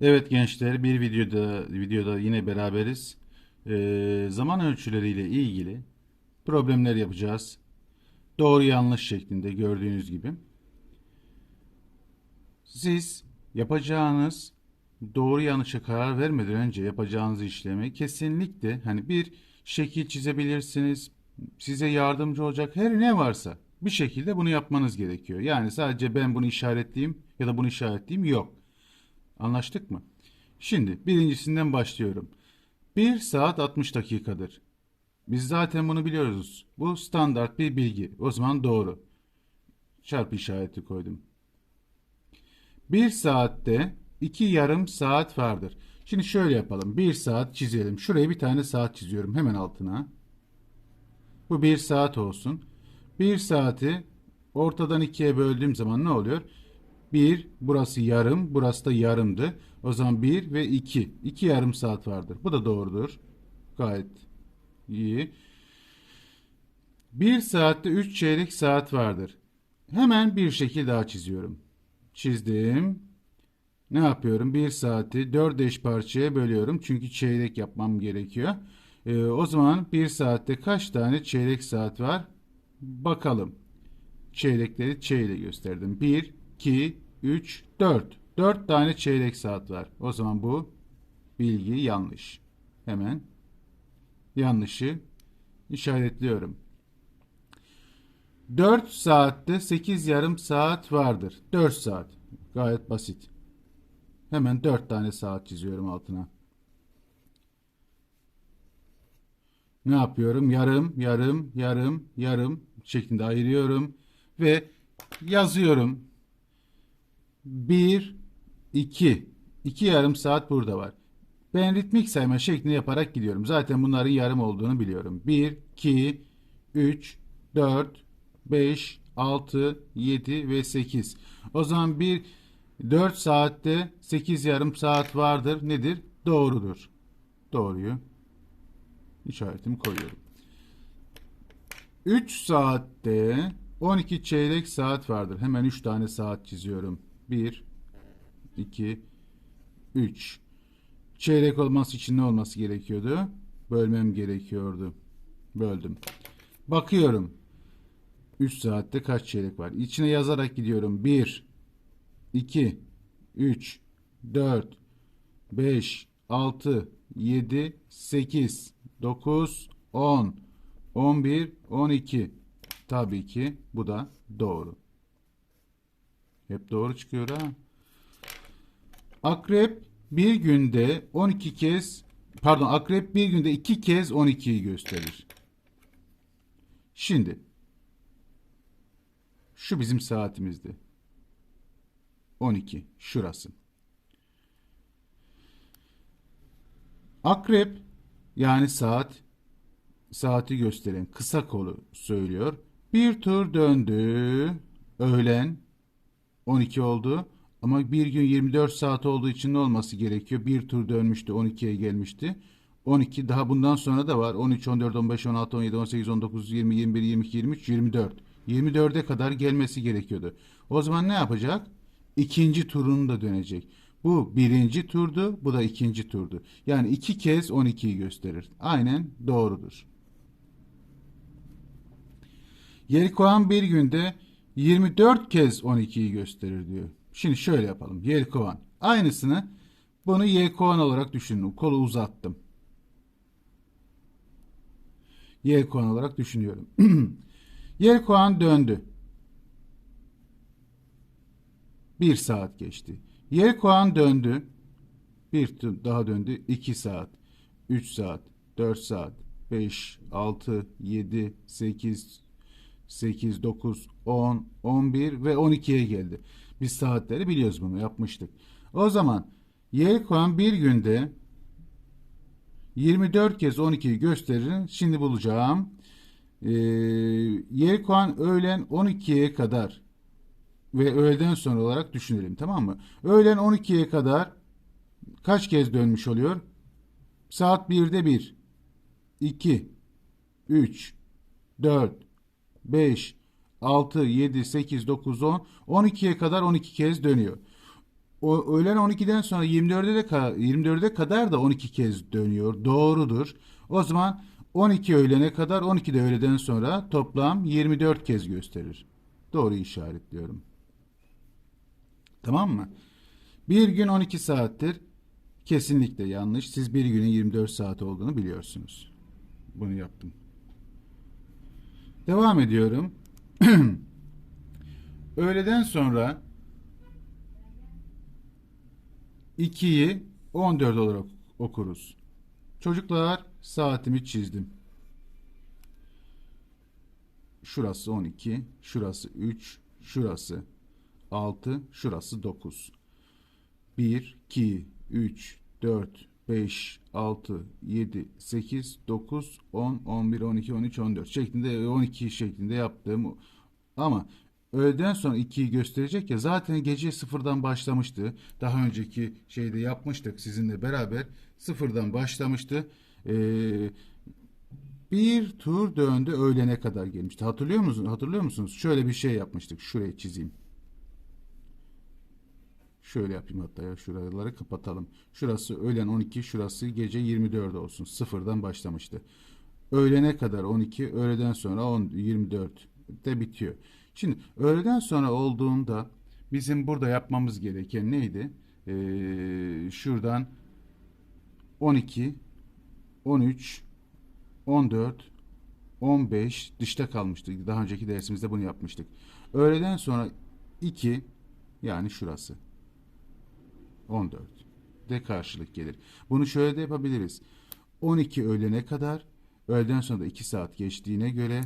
Evet gençler bir videoda videoda yine beraberiz. Ee, zaman ölçüleriyle ilgili problemler yapacağız. Doğru yanlış şeklinde gördüğünüz gibi. Siz yapacağınız doğru yanlışa karar vermeden önce yapacağınız işlemi kesinlikle hani bir şekil çizebilirsiniz. Size yardımcı olacak her ne varsa bir şekilde bunu yapmanız gerekiyor. Yani sadece ben bunu işaretleyeyim ya da bunu işaretleyeyim yok. Anlaştık mı? Şimdi birincisinden başlıyorum. 1 saat 60 dakikadır. Biz zaten bunu biliyoruz. Bu standart bir bilgi. O zaman doğru. Çarpı işareti koydum. 1 saatte 2 yarım saat vardır. Şimdi şöyle yapalım. 1 saat çizelim. Şuraya bir tane saat çiziyorum hemen altına. Bu 1 saat olsun. 1 saati ortadan ikiye böldüğüm zaman ne oluyor? 1, burası yarım, burası da yarımdı. O zaman 1 ve 2. 2 yarım saat vardır. Bu da doğrudur. Gayet iyi. 1 saatte 3 çeyrek saat vardır. Hemen bir şekil daha çiziyorum. Çizdim. Ne yapıyorum? 1 saati 4 eş parçaya bölüyorum. Çünkü çeyrek yapmam gerekiyor. Ee, o zaman 1 saatte kaç tane çeyrek saat var? Bakalım. Çeyrekleri Ç ile gösterdim. 1, 2, 3, 4. 4 tane çeyrek saat var. O zaman bu bilgi yanlış. Hemen yanlışı işaretliyorum. 4 saatte 8 yarım saat vardır. 4 saat. Gayet basit. Hemen 4 tane saat çiziyorum altına. Ne yapıyorum? Yarım, yarım, yarım, yarım şeklinde ayırıyorum ve yazıyorum. 1, 2. 2 yarım saat burada var. Ben ritmik sayma şeklinde yaparak gidiyorum. Zaten bunların yarım olduğunu biliyorum. 1, 2, 3, 4, 5, 6, 7 ve 8. O zaman bir 4 saatte 8 yarım saat vardır. Nedir? Doğrudur. Doğruyu işaretimi koyuyorum. 3 saatte 12 çeyrek saat vardır. Hemen 3 tane saat çiziyorum. 1, 2, 3. Çeyrek olması için ne olması gerekiyordu? Bölmem gerekiyordu. Böldüm. Bakıyorum. 3 saatte kaç çeyrek var? İçine yazarak gidiyorum. 1, 2, 3, 4, 5, 6, 7, 8, 9, 10, 11, 12. Tabii ki bu da doğru. Hep doğru çıkıyor ha. Akrep bir günde 12 kez pardon akrep bir günde 2 kez 12'yi gösterir. Şimdi şu bizim saatimizdi. 12 şurası. Akrep yani saat saati gösteren kısa kolu söylüyor. Bir tur döndü. Öğlen 12 oldu. Ama bir gün 24 saat olduğu için ne olması gerekiyor? Bir tur dönmüştü 12'ye gelmişti. 12 daha bundan sonra da var. 13, 14, 15, 16, 17, 18, 19, 20, 21, 22, 23, 24. 24'e kadar gelmesi gerekiyordu. O zaman ne yapacak? İkinci turunu da dönecek. Bu birinci turdu, bu da ikinci turdu. Yani iki kez 12'yi gösterir. Aynen doğrudur. Yelkovan bir günde 24 kez 12'yi gösterir diyor. Şimdi şöyle yapalım. Yelkovan. Aynısını bunu yelkovan olarak düşünün. Kolu uzattım. Yelkovan olarak düşünüyorum. Yelkovan döndü. Bir saat geçti. Yelkovan döndü. Bir daha döndü. 2 saat. 3 saat. 4 saat. 5, 6, 7, 8, 8, 9, 10, 11 ve 12'ye geldi. Biz saatleri biliyoruz bunu yapmıştık. O zaman Yelkovan bir günde 24 kez 12'yi gösterir. Şimdi bulacağım. Ee, Yelkovan öğlen 12'ye kadar ve öğleden sonra olarak düşünelim tamam mı? Öğlen 12'ye kadar kaç kez dönmüş oluyor? Saat 1'de 1, 2, 3, 4, 5, 6, 7, 8, 9, 10, 12'ye kadar 12 kez dönüyor. O öğlen 12'den sonra 24'e de ka- 24'e kadar da 12 kez dönüyor. Doğrudur. O zaman 12 öğlene kadar 12 de öğleden sonra toplam 24 kez gösterir. Doğru işaretliyorum. Tamam mı? Bir gün 12 saattir. Kesinlikle yanlış. Siz bir günün 24 saat olduğunu biliyorsunuz. Bunu yaptım. Devam ediyorum. Öğleden sonra 2'yi 14 olarak okuruz. Çocuklar saatimi çizdim. Şurası 12, şurası 3, şurası 6, şurası 9. 1, 2, 3, 4, 5, 6, 7, 8, 9, 10, 11, 12, 13, 14 şeklinde 12 şeklinde yaptığım ama öğleden sonra 2'yi gösterecek ya zaten gece sıfırdan başlamıştı. Daha önceki şeyde yapmıştık sizinle beraber sıfırdan başlamıştı. Ee, bir tur döndü öğlene kadar gelmişti. Hatırlıyor musunuz? Hatırlıyor musunuz? Şöyle bir şey yapmıştık. Şuraya çizeyim. Şöyle yapayım hatta ya şuraları kapatalım. Şurası öğlen 12, şurası gece 24 olsun. Sıfırdan başlamıştı. Öğlene kadar 12, öğleden sonra 10, 24 de bitiyor. Şimdi öğleden sonra olduğunda bizim burada yapmamız gereken neydi? Ee, şuradan 12, 13, 14, 15 dışta kalmıştı. Daha önceki dersimizde bunu yapmıştık. Öğleden sonra 2 yani şurası. 14 de karşılık gelir. Bunu şöyle de yapabiliriz. 12 öğlene kadar öğleden sonra da 2 saat geçtiğine göre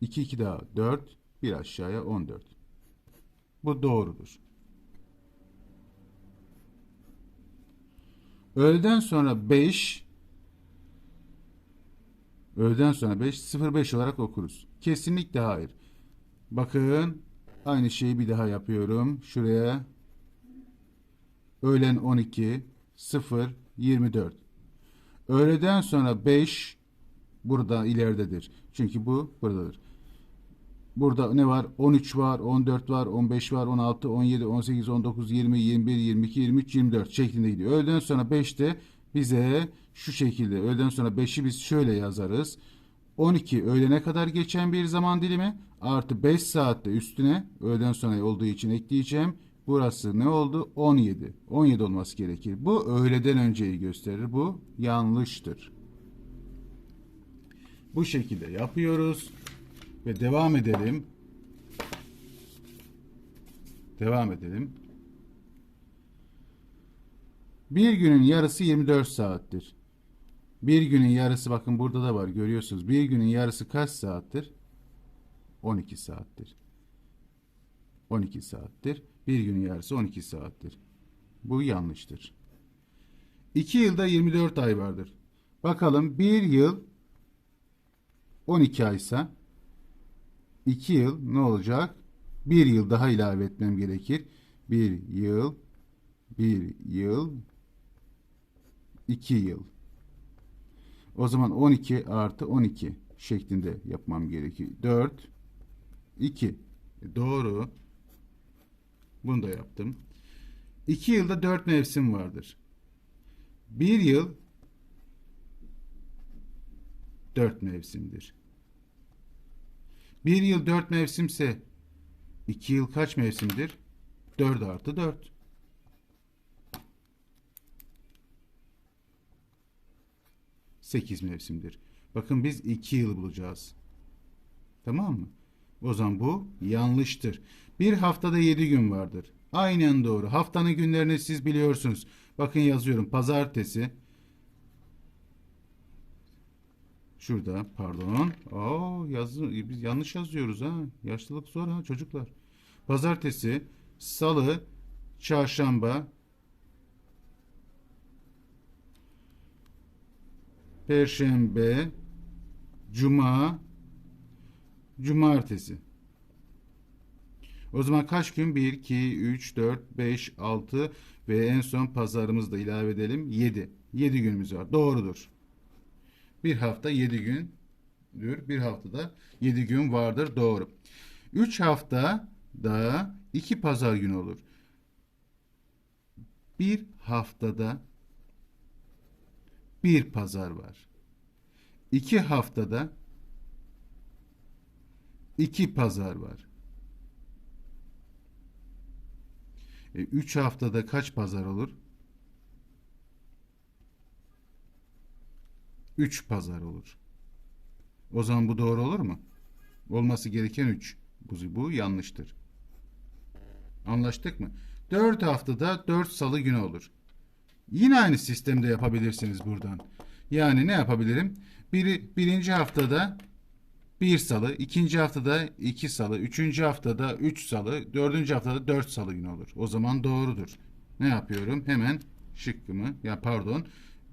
2 2 daha 4 bir aşağıya 14. Bu doğrudur. Öğleden sonra 5 öğleden sonra 5 05 olarak okuruz. Kesinlikle hayır. Bakın aynı şeyi bir daha yapıyorum. Şuraya öğlen 12 0 24. Öğleden sonra 5 burada ileridedir. Çünkü bu buradadır. Burada ne var? 13 var, 14 var, 15 var, 16, 17, 18, 19, 20, 21, 22, 23, 24 şeklinde gidiyor. Öğleden sonra 5'te bize şu şekilde öğleden sonra 5'i biz şöyle yazarız. 12 öğlene kadar geçen bir zaman dilimi artı 5 saatte üstüne öğleden sonra olduğu için ekleyeceğim. Burası ne oldu? 17. 17 olması gerekir. Bu öğleden önceyi gösterir. Bu yanlıştır. Bu şekilde yapıyoruz. Ve devam edelim. Devam edelim. Bir günün yarısı 24 saattir. Bir günün yarısı bakın burada da var görüyorsunuz. Bir günün yarısı kaç saattir? 12 saattir. 12 saattir. Bir günün yarısı 12 saattir. Bu yanlıştır. 2 yılda 24 ay vardır. Bakalım bir yıl 12 aysa 2 yıl ne olacak? 1 yıl daha ilave etmem gerekir. 1 yıl 1 yıl 2 yıl. O zaman 12 artı 12 şeklinde yapmam gerekir. 4 2 E, Doğru. Bunu da yaptım. 2 yılda 4 mevsim vardır. 1 yıl 4 mevsimdir. Bir yıl dört mevsimse iki yıl kaç mevsimdir? Dört artı dört. Sekiz mevsimdir. Bakın biz iki yıl bulacağız. Tamam mı? O zaman bu yanlıştır. Bir haftada yedi gün vardır. Aynen doğru. Haftanın günlerini siz biliyorsunuz. Bakın yazıyorum. Pazartesi, Şurada pardon. Aa yazı biz yanlış yazıyoruz ha. Yaşlılık zor ha çocuklar. Pazartesi, salı, çarşamba, perşembe, cuma, cumartesi. O zaman kaç gün? 1, 2, 3, 4, 5, 6 ve en son pazarımızı da ilave edelim. 7. 7 günümüz var. Doğrudur. Bir hafta 7 gündür. Bir haftada 7 gün vardır. Doğru. 3 hafta da iki pazar günü olur. Bir haftada bir pazar var. İki haftada iki pazar var. E, üç haftada kaç pazar olur? Üç pazar olur. O zaman bu doğru olur mu? Olması gereken 3. Bu, bu yanlıştır. Anlaştık mı? 4 haftada 4 salı günü olur. Yine aynı sistemde yapabilirsiniz buradan. Yani ne yapabilirim? Biri, birinci haftada bir salı, ikinci haftada iki salı, üçüncü haftada üç salı, dördüncü haftada dört salı günü olur. O zaman doğrudur. Ne yapıyorum? Hemen şıkkımı, ya pardon,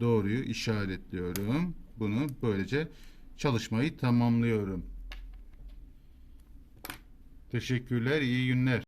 doğruyu işaretliyorum. Bunu böylece çalışmayı tamamlıyorum. Teşekkürler, iyi günler.